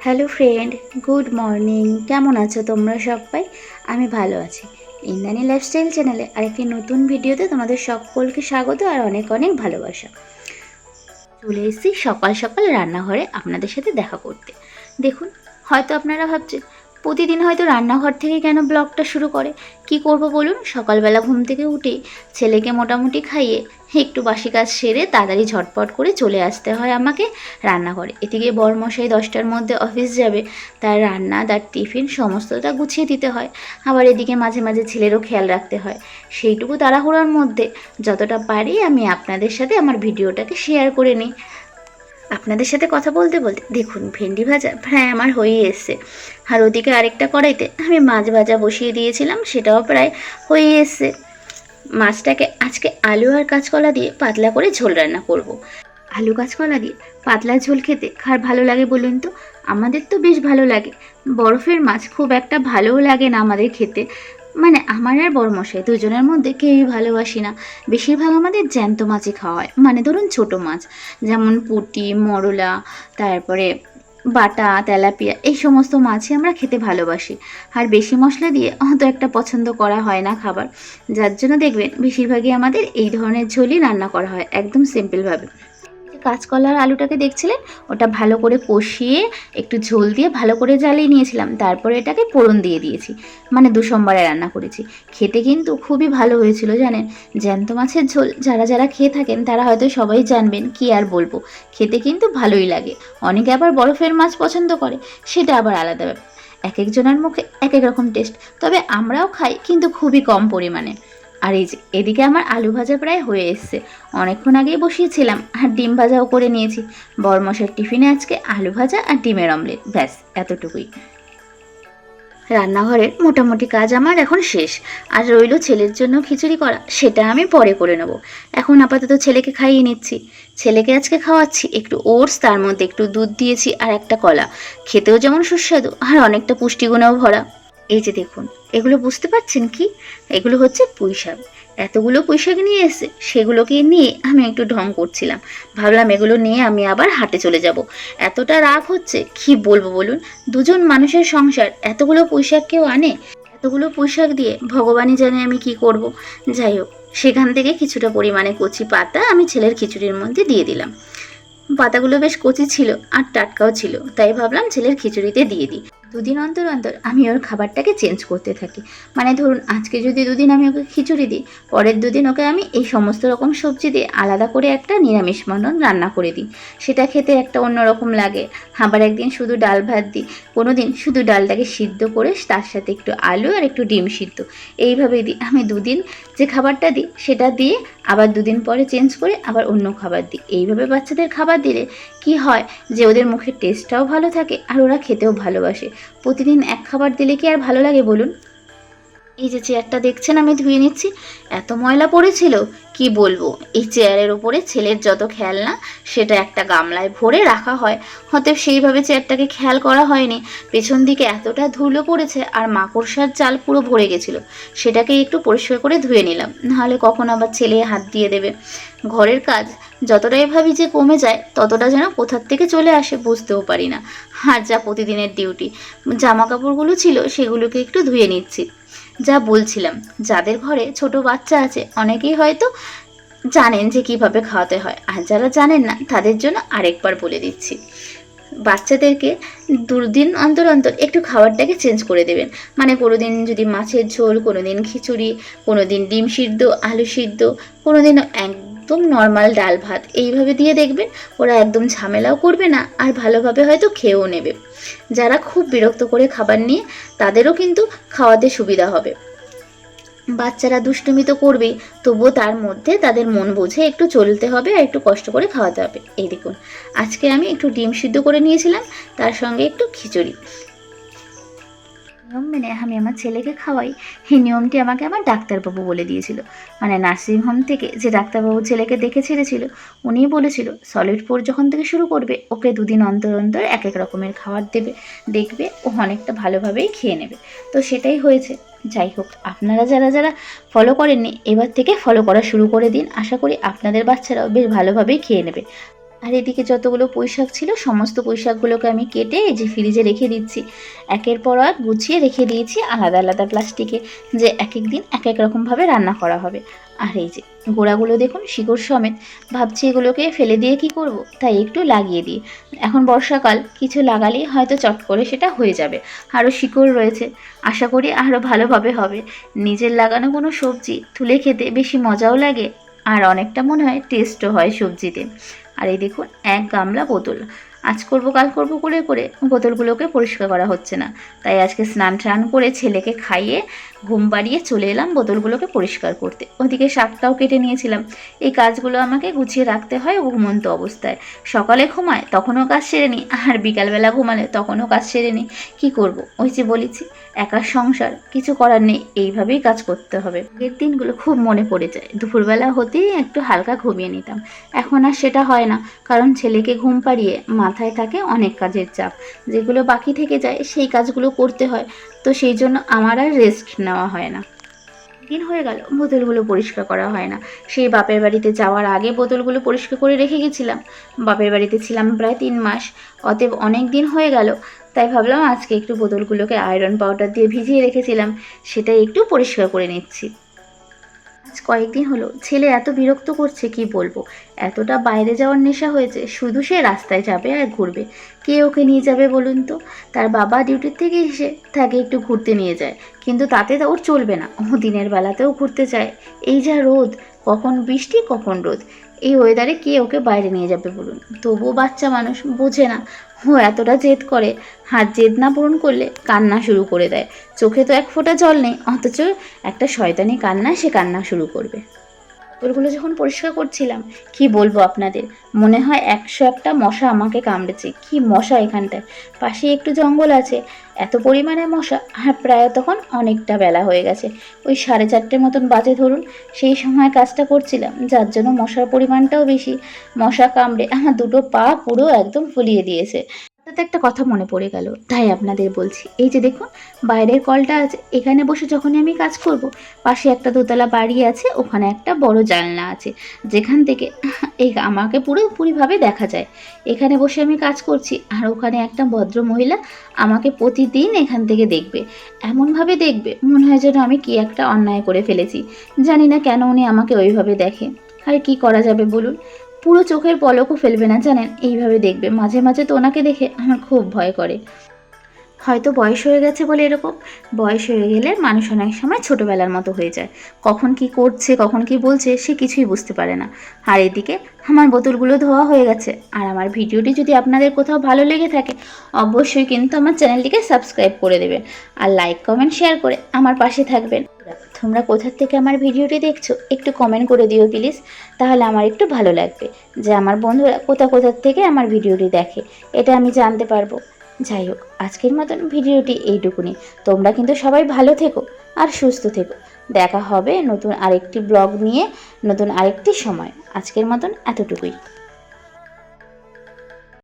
Hello friend good morning কেমন আছো তোমরা সবাই? আমি ভালো আছি। ইন্দানি লাইফস্টাইল চ্যানেলে আরেকটি নতুন ভিডিওতে তোমাদের সকলকে স্বাগত আর অনেক অনেক ভালোবাসা। চলে এসেছি সকাল সকাল রান্নাঘরে আপনাদের সাথে দেখা করতে। দেখুন, হয়তো আপনারা ভাবছেন প্রতিদিন হয়তো রান্নাঘর থেকে কেন ব্লগটা শুরু করে? কি করব বলুন? সকালবেলা ঘুম থেকে উঠেই ছেলেকে মোটামুটি খাইয়ে একটু বাসি কাজ সেরে তাড়াতাড়ি ঝটপট করে চলে আসতে হয় আমাকে রান্নাঘরে। এদিকে বরমশাই দশটার মধ্যে অফিস যাবে, তার রান্না, তার টিফিন সমস্তটা গুছিয়ে দিতে হয়। আবার এদিকে মাঝে মাঝে ছেলেরও খেয়াল রাখতে হয়। সেইটুকু তাড়াহুড়োর মধ্যে যতটা পারি আমি আপনাদের সাথে আমার ভিডিওটাকে শেয়ার করে নিই। আপনাদের সাথে কথা বলতে বলতে, দেখুন, ভেন্ডি ভাজা প্রায় আমার হয়েই এসছে। আর ওদিকে আরেকটা কড়াইতে আমি মাছ ভাজা বসিয়ে দিয়েছিলাম, সেটাও প্রায় হয়ে এসছে। মাছটাকে আজকে আলু আর কাঁচকলা দিয়ে পাতলা করে ঝোল রান্না করব। আলু কাঁচকলা দিয়ে পাতলা ঝোল খেতে কার ভালো লাগে বলুন তো? আমাদের তো বেশ ভালো লাগে। বরফের মাছ খুব একটা ভালোও লাগে না আমাদের খেতে। মানে আমার আর বড়মশাই দুজনের মধ্যে কেউই ভালোবাসি না। বেশিরভাগ আমাদের জ্যান্ত মাছই খাওয়া হয়। মানে ধরুন ছোট মাছ, যেমন পুঁটি, মরলা, তারপরে বাটা, তেলাপিয়া, এই সমস্ত মাছই আমরা খেতে ভালোবাসি। আর বেশি মশলা দিয়ে অত একটা পছন্দ করা হয় না খাবার। যার জন্য দেখবেন, বেশিরভাগই আমাদের এই ধরনের ঝোলই রান্না করা হয়, একদম সিম্পলভাবে কাঁচকলার আলুটাকে দেখছিলেন? ওটা ভালো করে কষিয়ে একটু ঝোল দিয়ে ভালো করে জ্বালিয়ে নিয়েছিলাম। তারপরে এটাকে পোড়ন দিয়ে দিয়েছি। মানে দু সোমবারে রান্না করেছি। খেতে কিন্তু খুবই ভালো হয়েছিল, জানেন? জ্যান্ত মাছের ঝোল যারা যারা খেয়ে থাকেন, তারা হয়তো সবাই জানবেন কি আর বলব। খেতে কিন্তু ভালোই লাগে। অনেকে আবার বরফের মাছ পছন্দ করে। সেটা আবার আলাদা ব্যাপার। এক একজনের মুখে এক এক রকম টেস্ট তবে আমরাও খাই, কিন্তু খুবই কম পরিমাণে। আর এই যে, এদিকে আমার আলু ভাজা প্রায় হয়ে এসছে। অনেকক্ষণ আগেই বসিয়েছিলাম আর ডিম ভাজাও করে নিয়েছি। বরমশের টিফিনে আজকে আলু ভাজা আর ডিমের অমলেট। ব্যাস, এতটুকুই। রান্নাঘরের মোটামুটি কাজ আমার এখন শেষ। আর রইল ছেলের জন্য খিচুড়ি করা, সেটা আমি পরে করে নেব। এখন আপাতত ছেলেকে খাইয়ে নিচ্ছি। ছেলেকে আজকে খাওয়াচ্ছি একটু ওটস, তার মধ্যে একটু দুধ দিয়েছি আর একটা কলা। খেতেও যেমন সুস্বাদু আর অনেকটা পুষ্টিগুণেও ভরা। এই যে দেখুন, এগুলো বুঝতে পারছেন কি? এগুলো হচ্ছে পুঁই শাক। এতগুলো পুঁই শাক নিয়ে এসে সেগুলোকে নিয়ে আমি একটু ঢং করছিলাম। ভাবলাম এগুলো নিয়ে আমি আবার হাটে চলে যাব। এতটা রাগ হচ্ছে, কি বলব বলুন? দুজন মানুষের সংসার, এতগুলো পুঁই শাক কেউ আনে? এতগুলো পুঁই শাক দিয়ে ভগবানই জানে আমি কি করব। যাই হোক, সেখান থেকে কিছুটা পরিমাণে কচি পাতা আমি ছেলের খিচুড়ির মধ্যে দিয়ে দিলাম। পাতাগুলো বেশ কচি ছিল আর টাটকাও ছিল, তাই ভাবলাম ছেলের খিচুড়িতে দিয়ে দিই। দুদিন অন্তর অন্তর আমি ওর খাবারটাকে চেঞ্জ করতে থাকি। মানে ধরুন, আজকে যদি দুদিন আমি ওকে খিচুড়ি দিই, পরের দুদিন ওকে আমি এই সমস্ত রকম সবজি দিয়ে আলাদা করে একটা নিরামিষ মনন রান্না করে দিই। সেটা খেতে একটা অন্যরকম লাগে। আবার একদিন শুধু ডাল ভাত দিই কোনো দিন শুধু ডালটাকে সিদ্ধ করে তার সাথে একটু আলু আর একটু ডিম সিদ্ধ। এইভাবেই দিই। আমি দুদিন যে খাবারটা দিই, সেটা দিয়ে আবার দুদিন পরে চেঞ্জ করে আবার অন্য খাবার দিই। এইভাবে বাচ্চাদের খাবার দিলে কি হয় যে ওদের মুখের টেস্টটাও ভালো থাকে আর ওরা খেতেও ভালোবাসে। প্রতিদিন এক খাবার দিলে কি আর ভালো লাগে বলুন? এই যে চেয়ারটা দেখছেন, আমি ধুয়ে নিচ্ছি। এত ময়লা পড়েছিল, কি বলব? এই চেয়ারের ওপরে ছেলের যত খেলনা, সেটা একটা গামলায় ভরে রাখা হয়। হয়তো সেইভাবে চেয়ারটাকে খেয়াল করা হয়নি। পেছন দিকে এতটা ধুলো পড়েছে আর মাকড়সার জাল পুরো ভরে গেছিল। সেটাকে একটু পরিষ্কার করে ধুয়ে নিলাম। নাহলে কখন আবার ছেলে হাত দিয়ে দেবে। ঘরের কাজ যতটাই ভাবি যে কমে যায়, ততটা যেন কোথার থেকে চলে আসে বুঝতেও পারি না। আর যা প্রতিদিনের ডিউটি জামা কাপড়গুলো ছিল সেগুলোকে একটু ধুয়ে নিচ্ছি। যা বলছিলাম, যাদের ঘরে ছোট বাচ্চা আছে, অনেকেই হয়তো জানেন যে কীভাবে খাওয়াতে হয়। আর যারা জানেন না, তাদের জন্য আরেকবার বলে দিচ্ছি। বাচ্চাদেরকে দুদিন অন্তর অন্তর একটু খাবারটাকে চেঞ্জ করে দেবেন। মানে কোনো দিন যদি মাছের ঝোল কোনো দিন খিচুড়ি কোনো দিন ডিম সিদ্ধ, আলু সিদ্ধ কোনো দিন একদম নর্মাল ডাল ভাত। এইভাবে দিয়ে দেখবেন ওরা একদম ঝামেলাও করবে না আর ভালোভাবে হয়তো খেয়েও নেবে। যারা খুব বিরক্ত করে খাবার নিয়ে, তাদেরও কিন্তু খাওয়াতে সুবিধা হবে। বাচ্চারা দুষ্টুমি তো করবেই, তবুও তার মধ্যে তাদের মন বুঝে একটু চলতে হবে আর একটু কষ্ট করে খাওয়াতে হবে। এই দেখুন, আজকে আমি একটু ডিম সিদ্ধ করে নিয়েছিলাম, তার সঙ্গে একটু খিচুড়ি। নিয়ম মেনে আমি আমার ছেলেকে খাওয়াই এই নিয়মটি আমাকে আমার ডাক্তারবাবু বলে দিয়েছিল। মানে নার্সিংহোম থেকে যে ডাক্তারবাবু ছেলেকে দেখে ছেড়েছিল উনি বলেছিল সলিড ফোর যখন থেকে শুরু করবে, ওকে দুদিন অন্তর অন্তর এক এক রকমের খাবার দেবে, দেখবে ও অনেকটা ভালোভাবেই খেয়ে নেবে। তো সেটাই হয়েছে। যাই হোক, আপনারা যারা যারা ফলো করেননি, এবার থেকে ফলো করা শুরু করে দিন। আশা করি আপনাদের বাচ্চারাও বেশ ভালোভাবেই খেয়ে নেবে। আর এদিকে যতগুলো পুঁইশাক ছিল, সমস্ত পুঁইশাকগুলোকে আমি কেটে এই যে ফ্রিজে রেখে দিচ্ছি। একের পর এক গুছিয়ে রেখে দিয়েছি আলাদা আলাদা প্লাস্টিকে যে এক এক দিন এক এক রকমভাবে রান্না করা হবে। আর এই যে গোড়াগুলো দেখুন, শিকড় সমেত। ভাবছি এগুলোকে ফেলে দিয়ে কি করব? তাই একটু লাগিয়ে দিই। এখন বর্ষাকাল, কিছু লাগালেই হয়তো চট করে সেটা হয়ে যাবে। আরও শিকড় রয়েছে। আশা করি আরও ভালোভাবে হবে। নিজের লাগানো কোনো সবজি তুলে খেতে বেশি মজাও লাগে। আর অনেকটা মনে হয় টেস্টও হয় সবজিতে। আর এই দেখুন এক গামলা বোতল। আজ করব, কাল করব, করে করে। বোতলগুলোকে পরিষ্কার করা হচ্ছে না। তাই আজকে স্নান টান করে ছেলেকে খাইয়ে ঘুম বাড়িয়ে চলে এলাম বোতলগুলোকে পরিষ্কার করতে। ওদিকে শাকটাও কেটে নিয়েছিলাম। এই কাজগুলো আমাকে গুছিয়ে রাখতে হয় ঘুমন্ত অবস্থায়। সকালে ঘুমায়, তখনও কাজ সেরে নিই আর বিকালবেলা ঘুমালে তখনও কাজ সেরে নিই কী করব? ওই যে বলেছি একার সংসার, কিছু করার নেই। এইভাবেই কাজ করতে হবে। আগের দিনগুলো খুব মনে পড়ে যায়। দুপুরবেলা হতেই একটু হালকা ঘুমিয়ে নিতাম। এখন আর সেটা হয় না, কারণ ছেলেকে ঘুম পাড়িয়ে মাথায় থাকে অনেক কাজের চাপ। যেগুলো বাকি থেকে যায়, সেই কাজগুলো করতে হয়। তো সেই জন্য আমার আর রেস্ট নেওয়া হয় না। দিন হয়ে গেল, বোতলগুলো পরিষ্কার করা হয় না। সেই বাপের বাড়িতে যাওয়ার আগে বোতলগুলো পরিষ্কার করে রেখে গেছিলাম। বাপের বাড়িতে ছিলাম প্রায় তিন মাস। অতএব অনেক দিন হয়ে গেল। তাই ভাবলাম আজকে একটু বোতলগুলোকে আয়রন পাউডার দিয়ে ভিজিয়ে রেখেছিলাম। সেটাই একটু পরিষ্কার করে নিচ্ছি। আজ কয়েকদিন হলো, ছেলে এত বিরক্ত করছে, কি বলব? এতটা বাইরে যাওয়ার নেশা হয়েছে, শুধু সে রাস্তায় যাবে আর ঘুরবে। কে ওকে নিয়ে যাবে বলুন তো? তার বাবা ডিউটির থেকে এসে তাকে একটু ঘুরতে নিয়ে যায়, কিন্তু তাতে ওর চলবে না। ও দিনের বেলাতেও ঘুরতে চায় এই যা রোদ কখন বৃষ্টি, কখন রোদ। এই ওয়েদারে কে ওকে বাইরে নিয়ে যাবে বলুন? তবুও বাচ্চা মানুষ বোঝে না। ও এতটা জেদ করে। হাত জেদ না পূরণ করলে কান্না শুরু করে দেয়। চোখে তো এক ফোঁটা জল নেই, অথচ একটা শয়তানি কান্না সে কান্না শুরু করবে। ওগুলো যখন পরিষ্কার করছিলাম, কি বলব আপনাদের? মনে হয় একশো একটা মশা আমাকে কামড়েছে। কি মশা এখানটায়? পাশে একটু জঙ্গল আছে। এত পরিমাণে মশা, আর প্রায় তখন অনেকটা বেলা হয়ে গেছে। ওই সাড়ে চারটের মতন বাজে ধরুন, সেই সময় কাজটা করছিলাম। যার জন্য মশার পরিমাণটাও বেশি। মশা কামড়ে আমার দুটো পা পুরো একদম ফুলিয়ে দিয়েছে। হঠাৎ একটা কথা মনে পড়ে গেল। তাই আপনাদের বলছি, এই যে দেখুন, বাইরের কলটা আছে, এখানে বসে যখনই আমি কাজ করব, পাশে একটা দোতলা বাড়ি আছে, ওখানে একটা বড় জানলা আছে, যেখান থেকে এই আমাকে পুরোপুরিভাবে দেখা যায়। এখানে বসে আমি কাজ করছি, আর ওখানে একটা ভদ্র মহিলা আমাকে প্রতিদিন এখান থেকে দেখবে। এমনভাবে দেখবে, মনে হয় যেন আমি কি একটা অন্যায় করে ফেলেছি। জানি না কেন উনি আমাকে ওইভাবে দেখে। আর কি করা যাবে বলুন? পুরো চোখের পলকও ফেলবে না, জানেন? এইভাবে দেখবে। মাঝে মাঝে তো ওনাকে দেখে আমার খুব ভয় করে। হয়তো বয়স হয়ে গেছে বলে এরকম। বয়স হয়ে গেলে মানুষ অনেক সময় ছোটোবেলার মতো হয়ে যায়। কখন কি করছে, কখন কি বলছে, সে কিছুই বুঝতে পারে না। আর এদিকে আমার বোতলগুলো ধোয়া হয়ে গেছে। আর আমার ভিডিওটি যদি আপনাদের কোথাও ভালো লেগে থাকে, অবশ্যই কিন্তু আমার চ্যানেলটিকে সাবস্ক্রাইব করে দেবেন। আর লাইক, কমেন্ট, শেয়ার করে আমার পাশে থাকবেন। তোমরা কোথার থেকে আমার ভিডিওটি দেখছ, একটু কমেন্ট করে দিও প্লিজ তাহলে আমার একটু ভালো লাগবে যে আমার বন্ধুরা কোথা কোথার থেকে আমার ভিডিওটি দেখে, এটা আমি জানতে পারব। যাই হোক, আজকের মতন ভিডিওটি এইটুকুনি। তোমরা কিন্তু সবাই ভালো থেকো আর সুস্থ থেকো। দেখা হবে নতুন আরেকটি ব্লগ নিয়ে, নতুন আরেকটি সময়। আজকের মতন এতটুকুই।